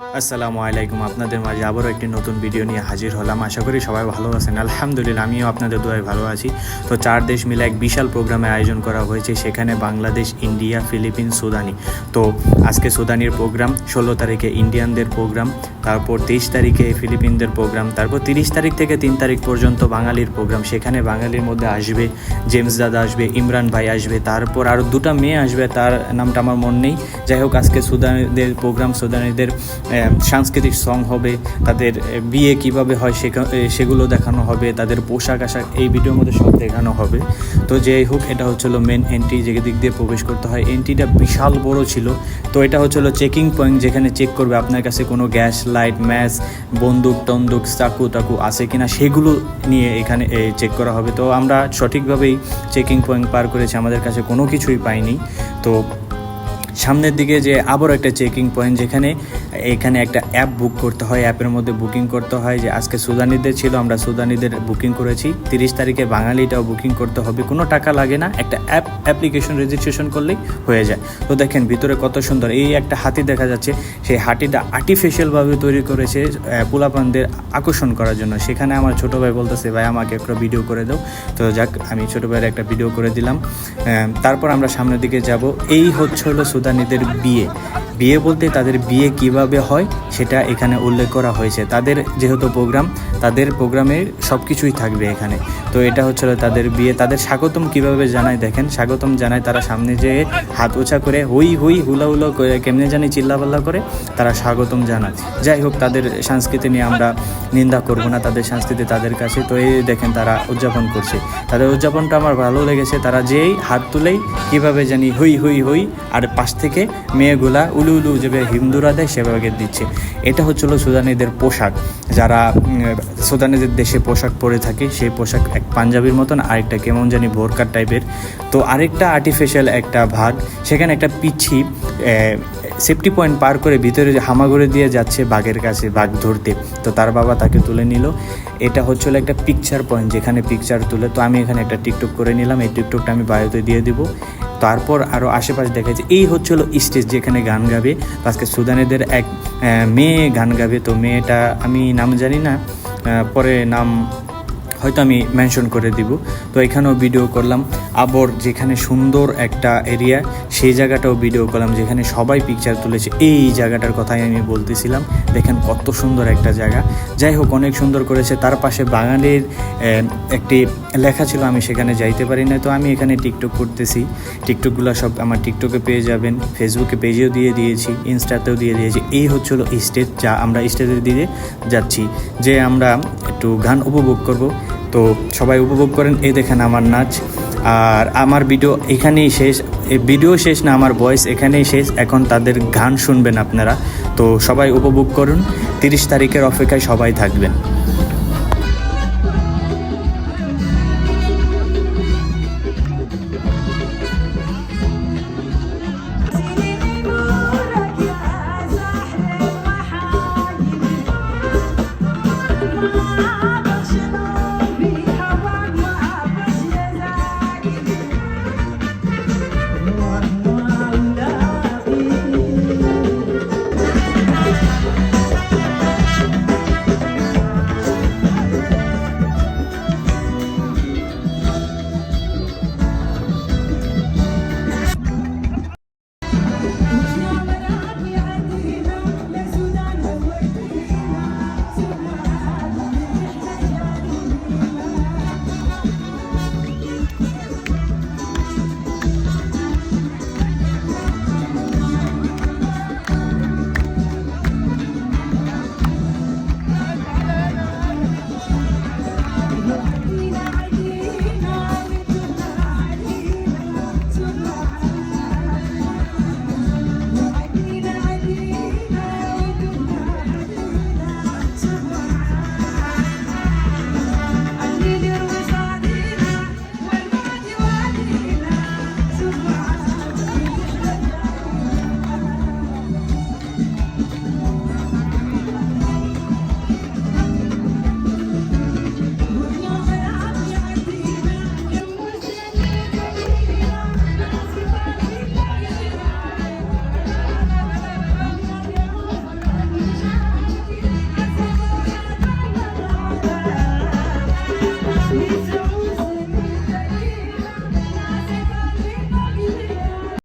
আসসালামু আলাইকুম। আপনাদের মাঝে আবারও একটি নতুন ভিডিও নিয়ে হাজির হলাম। আশা করি সবাই ভালো আছেন। আলহামদুলিল্লাহ, আমিও আপনাদের দোয়ায় ভালো আছি। তো চার দেশ মিলে এক বিশাল প্রোগ্রামের আয়োজন করা হয়েছে, সেখানে বাংলাদেশ, ইন্ডিয়া ফিলিপিন সুদানি। তো আজকে সুদানির প্রোগ্রাম, ষোলো তারিখে ইন্ডিয়ানদের প্রোগ্রাম, তারপর তেইশ তারিখে ফিলিপিনদের প্রোগ্রাম, তারপর তিরিশ তারিখ থেকে তিন তারিখ পর্যন্ত বাঙালির প্রোগ্রাম। সেখানে বাঙালির মধ্যে আসবে জেমস দাদা আসবে, ইমরান ভাই আসবে, তারপর আরও দুটা মেয়ে আসবে, তার নামটা আমার মন নেই। যাই হোক, আজকে সুদানিদের প্রোগ্রাম, সুদানিদের সাংস্কৃতিক সং হবে, তাদের বিয়ে কীভাবে হয় সেগুলো দেখানো হবে, তাদের পোশাক আশাক এই ভিডিওর মধ্যে সব দেখানো হবে। তো যাই হোক, এটা হচ্ছিল মেন এন্ট্রি যে দিক দিয়ে প্রবেশ করতে হয়। এন্ট্রিটা বিশাল বড় ছিল। তো এটা হচ্ছিল চেকিং পয়েন্ট যেখানে চেক করবে আপনার কাছে কোনো গ্যাস লাইট ম্যাচ বন্দুক, টন্দুক, চাকু টাকু আছে কিনা, সেগুলো নিয়ে এখানে চেক করা হবে। তো আমরা সঠিকভাবেই চেকিং পয়েন্ট পার করেছি, আমাদের কাছে কোনো কিছুই পাইনি। তো সামনের দিকে যে আবার একটা চেকিং পয়েন্ট যেখানে এখানে একটা অ্যাপ বুক করতে হয়, অ্যাপের মধ্যে বুকিং করতে হয় যে আজকে সুদানিদের ছিল, আমরা সুদানিদের বুকিং করেছি। তিরিশ তারিখে বাঙালিটাও বুকিং করতে হবে, কোনো টাকা লাগে না, একটা অ্যাপ, অ্যাপ্লিকেশন রেজিস্ট্রেশন করলেই হয়ে যায়। তো দেখেন ভিতরে কত সুন্দর, এই একটা হাতি দেখা যাচ্ছে, সেই হাতিটা আর্টিফিশিয়ালভাবে তৈরি করেছে পোলাপানদের আকর্ষণ করার জন্য। সেখানে আমার ছোটো ভাই বলতেছে, ভাই, আমাকে একটা ভিডিও করে দাও। তো যাক, আমি ছোটো ভাইয়ের একটা ভিডিও করে দিলাম। তারপর আমরা সামনের দিকে যাব। এই হচ্ছে হলো সুদানিদের বিয়ে। বিয়ে বলতে তাদের বিয়ে কীভাবে হয় সেটা এখানে উল্লেখ করা হয়েছে। তাদের যেহেতু প্রোগ্রাম, তাদের প্রোগ্রামে সব কিছুই থাকবে এখানে। তো এটা হচ্ছে তাদের বিয়ে। তাদের স্বাগতম কীভাবে জানায় দেখেন? স্বাগতম জানায় তারা সামনে যেয়ে হাত ওছা করে হুই হুই হুলা হুলো করে কেমনে জানি চিল্লাপাল্লা করে, তারা স্বাগতম জানায়। যাই হোক, তাদের সংস্কৃতি নিয়ে আমরা নিন্দা করব না, তাদের সংস্কৃতি তাদের কাছে। তো এই দেখেন তারা উদযাপন করছে। তাদের উদযাপনটা আমার ভালো লেগেছে। তারা যেই হাত তুলেই কীভাবে জানি হুই হুই হুই আর পাশ থেকে মেয়েগুলা উলু উলু যেভাবে হিন্দুরা দেয় সেভাবে দিচ্ছে। এটা হচ্ছিল সুদানিদের পোশাক। যারা সুদানিদের দেশে পোশাক পরে থাকে, সেই পোশাক এক পাঞ্জাবির মতন, আরেকটা কেমন জানি ভোরকার টাইপের তো আরেকটা আর্টিফিশিয়াল একটা ভাগ, সেখানে একটা পিচ্ছি সেফটি পয়েন্ট পার করে ভিতরে হামাগুড়ি দিয়ে যাচ্ছে বাঘের কাছে, বাঘ ধরতে। তো তার বাবা তাকে তুলে নিল। এটা হচ্ছিল একটা পিকচার পয়েন্ট যেখানে পিকচার তুলে, তো আমি এখানে একটা টিকটক করে নিলাম। এই টিকটকটা আমি বায়োতে দিয়ে দিব। তারপর আরও আশেপাশে দেখা যাচ্ছে, এই হচ্ছিল স্টেজ যেখানে গান গাবে। আজকে সুদানেদের এক মেয়ে গান গাবে। তো মেয়েটা, আমি নাম জানি না পরে নাম হয়তো আমি মেনশন করে দিব। তো এখানেও ভিডিও করলাম। আবার যেখানে সুন্দর একটা এরিয়া সেই জায়গাটাও ভিডিও করলাম, যেখানে সবাই পিকচার তুলেছে। এই জায়গাটার কথাই আমি বলতেছিলাম। দেখেন কত সুন্দর একটা জায়গা। যাই হোক, অনেক সুন্দর করেছে। তার পাশে বাঙালির একটি লেখা ছিল, আমি সেখানে যাইতে পারি না তো আমি এখানে টিকটক করতেছি। টিকটকগুলো সব আমার টিকটকে পেয়ে যাবেন। ফেসবুকে পেজেও দিয়ে দিয়েছি ইনস্টাতেও দিয়ে দিয়েছি। এই হচ্ছে হলো স্টেজ যা আমরা স্টেজের দিয়ে যাচ্ছি, যে আমরা একটু গান উপভোগ করব। তো সবাই উপভোগ করেন। এ দেখেন আমার নাচ। আর আমার ভিডিও এখানেই শেষ। ভিডিও শেষ না, আমার ভয়েস এখানেই শেষ। এখন তাদের গান শুনবেন আপনারা। তো সবাই উপভোগ করুন। তিরিশ তারিখের অপেক্ষায় সবাই থাকবেন।